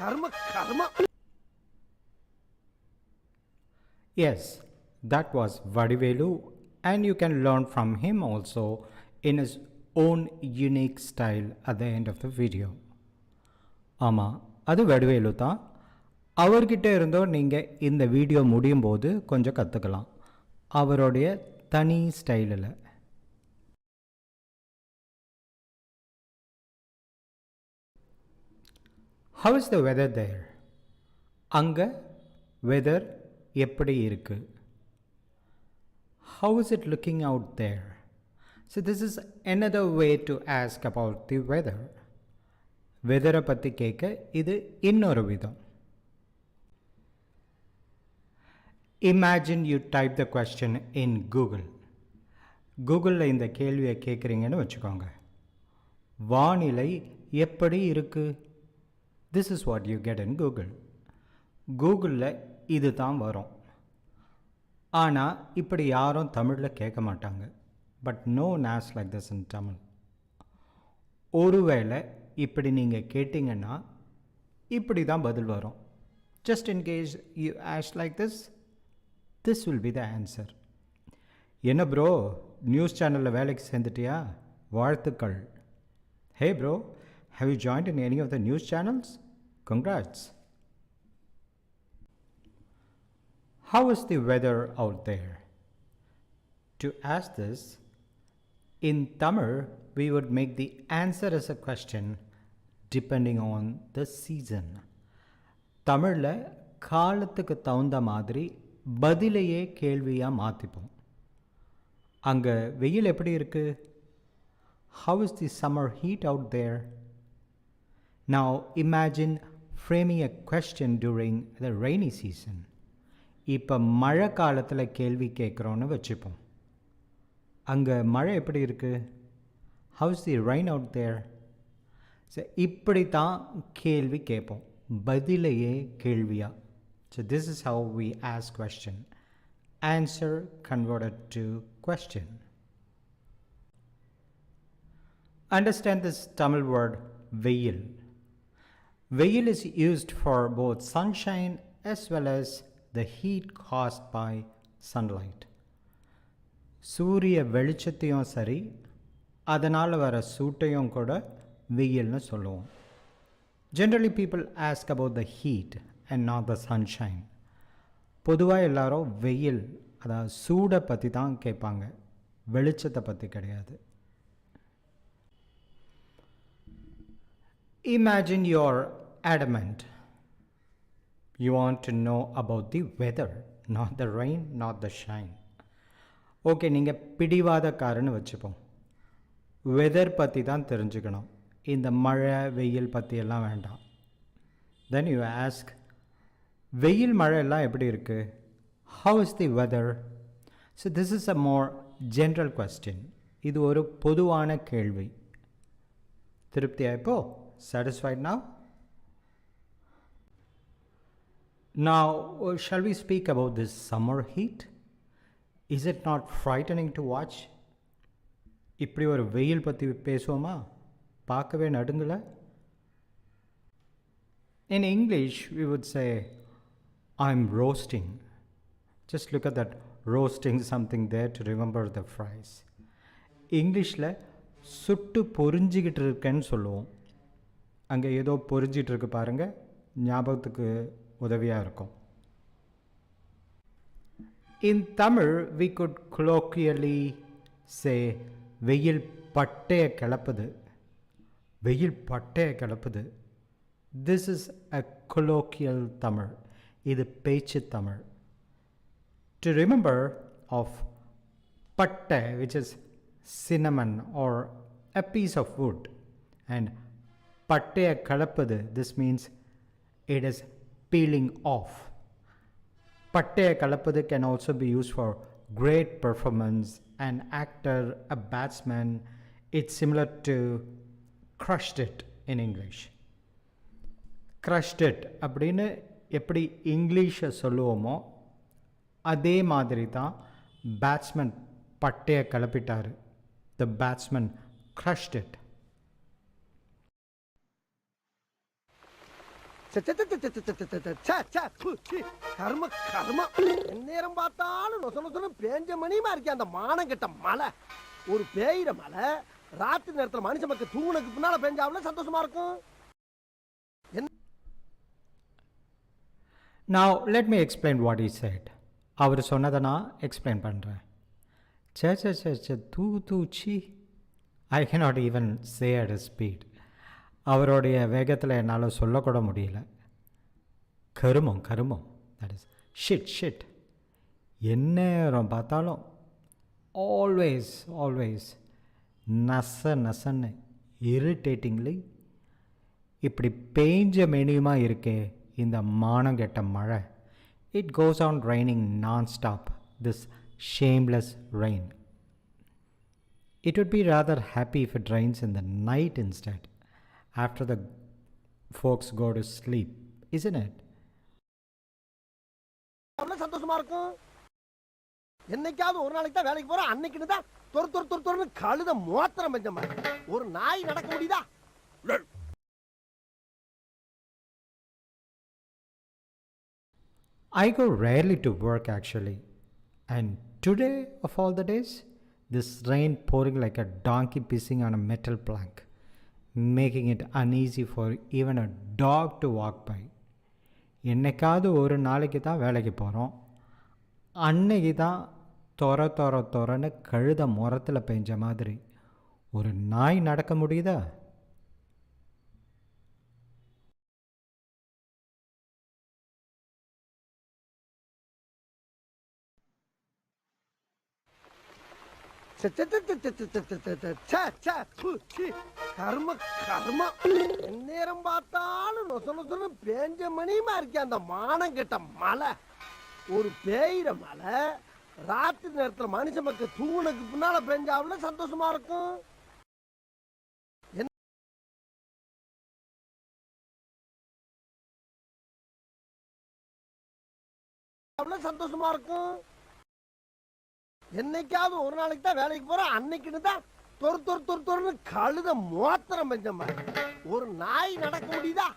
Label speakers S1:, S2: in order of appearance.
S1: கர்ம கர்ம
S2: Yes, that was Vadivelu, and you can learn from him also in his own unique style at the end of the video. ஆமாம் அது வடிவேலு தான் அவர்கிட்ட இருந்தோ நீங்கள் இந்த வீடியோ முடியும் போது கொஞ்சம் கற்றுக்கலாம் அவருடைய தனி ஸ்டைலில் how is the weather there அங்கே வெதர் எப்படி இருக்கு how is it looking out there so this is another way to ask about the weather வெதரை பற்றி கேட்க இது இன்னொரு விதம் imagine you type the question in Google கூகுளில் இந்த கேள்வியை கேட்குறீங்கன்னு வச்சுக்கோங்க வானிலை எப்படி இருக்கு this is what you get in Google கூகுளில் இது தான் வரும். ஆனால் இப்படி யாரும் தமிழில் கேட்க மாட்டாங்க. But no Naze like this in Tamil ஒருவேளை இப்படி நீங்கள் கேட்டிங்கன்னா இப்படி தான் பதில் வரும். Just in case you ask like this this will be the answer என்ன ப்ரோ நியூஸ் சேனலில் வேலைக்கு சேர்ந்துட்டியா? வாழ்த்துக்கள். Hey bro How you joined in any of the news channels congrats How is the weather out there? To ask this, in Tamil, we would make the answer as a question depending on the season. தமிழில் காலத்துக்கு தகுந்த மாதிரி பதிலையே கேள்வியாக மாற்றிப்போம் அங்கே வெயில் எப்படி இருக்கு how is the summer heat out there Now imagine framing a question during the rainy season இப்போ மழை காலத்தில் கேள்வி கேட்குறோன்னு வச்சுப்போம் அங்கே மழை எப்படி இருக்குது how's the rain out there so இப்படி தான் கேள்வி கேட்போம் பதிலையே கேள்வியா so this is how we ask question answer converted to question Understand this Tamil word veil. Veil is used for both sunshine as well as the heat caused by sunlight. சூரிய வெளிச்சத்தையும் சரி அதனால் வர சூட்டையும் கூட வெயில்னு சொல்லுவோம். Generally people ask about the heat and not the sunshine பொதுவாக எல்லாரும் வெயில் அதாவது சூடை பற்றி தான் கேட்பாங்க. வெளிச்சத்தை பற்றி கிடையாது. Imagine you're adamant. You want to know about the weather, not the rain, not the shine. Okay நீங்கள் பிடிவாதக்காரன்னு வச்சுப்போம். வெதர் பற்றி தான் தெரிஞ்சுக்கணும். இந்த மழை வெயில் பற்றி எல்லாம் வேண்டாம். தென் யூ ஆஸ்க் வெயில் மழை எல்லாம் எப்படி இருக்குது how is the weather so this is a more general question இது ஒரு பொதுவான கேள்வி. திருப்தியா இப்போ? சாட்டிஸ்ஃபைட் நான் Now, shall we speak about this summer heat? Is it not frightening to watch இப்படி ஒரு வெயில் பற்றி பேசுவோமா பார்க்கவே நடுங்கலை in English we would say I am roasting just look at that roasting something there to remember the fries இங்கிலீஷில் சுட்டு பொறிஞ்சிக்கிட்டு இருக்கேன்னு சொல்லுவோம் அங்கே ஏதோ பொறிஞ்சிகிட்டு இருக்கு பாருங்கள் ஞாபகத்துக்கு உதவியாக இருக்கும் In Tamil, we could colloquially say வெயில் பட்டைய கிளப்புது வெயில் பட்டைய கிளப்புது this is a colloquial Tamil இது பேச்சு Tamil to remember of pattai which is cinnamon or a piece of wood and பட்டைய கலப்பது this means it is peeling off பட்டைய கலப்பது can also be used for great performance an actor a batsman it's similar to crushed it in english crushed it அப்படின்னு எப்படி இங்கிலீஷை சொல்லுவோமோ அதே மாதிரி தான் batsman பட்டையை கிளப்பிட்டாரு த batsman crushed it
S1: கர்ம கர்ம நேரம் பார்த்தாலும் நொச நொசனு பேஞ்ச மணியுமா இருக்கே அந்த மானம் கெட்ட மலை ஒரு பேயிற மலை ராத்திரி நேரத்துல மனுஷ மக்கள் தூங்குனதுக்கு பின்னால பெஞ்சாவில் சந்தோஷமா இருக்கும்
S2: Now, let me explain what he said. அவர் சொன்னதை நான் எக்ஸ்பிளைன் பண்ணுறேன் சே சே சே சே தூ தூ C I cannot even say at speed அவருடைய வேகத்தில் என்னால் சொல்லக்கூட முடியல. கருமம் கருமம். தட் இஸ் ஷிட் ஷிட் எந்நேரம் பார்த்தாலும் ஆல்வேஸ் ஆல்வேஸ் நச நசன்னு இரிட்டேட்டிங்லி இப்படி பெய்ஞ்ச மெனியுமா இருக்கே இந்த மானம் கெட்ட மழை. It goes on raining non stop this shameless rain it would be rather happy if it rains in night night after the folks go to sleep isn't it
S1: அவ்வளவு சந்தோஷமா இருக்கும் என்னைக்காவது ஒரு நாளைக்கு தான் வேலைக்கு போறோம் அன்னைக்குன்னு தான் தொறு தொறு தொறு தொறுன்னு கழுத மோத்திரம் பெஞ்ச மாதிரி ஒரு நாய் நடக்க முடியுதா
S2: I go rarely to work actually. And today, of all the days, this rain pouring like a donkey pissing on a metal plank, Making it uneasy for even a dog to walk by என்றைக்காவது ஒரு நாளைக்கு தான் வேலைக்கு போகிறோம் அன்னைக்கு தான் தொர தொர தொரன்னு கழுத முரத்தில் பெஞ்ச மாதிரி. ஒரு நாய் நடக்க முடியுதா?
S1: கர்ம கர்ம. நேரம் பார்த்தாலும் நொச நொசனு பேஞ்ச மணியுமா இருக்கே அந்த மானம் கிட்ட மலை ஒரு பேயிற மலை ராத்திரி நேரத்தில் மனுஷ மக்கள் தூங்குனதுக்கு பின்னால பெஞ்சாவில் சந்தோஷமா இருக்கும். அவ்வளவு சந்தோஷமா இருக்கும். என்னைக்காவது ஒரு நாளைக்கு தான் வேலைக்கு போறோம் அன்னைக்குன்னு தான் தொறு தொறு தொறு தொறுன்னு கழுத மோத்திரம் பெஞ்ச ஒரு நாய் நடக்க முடியுதா?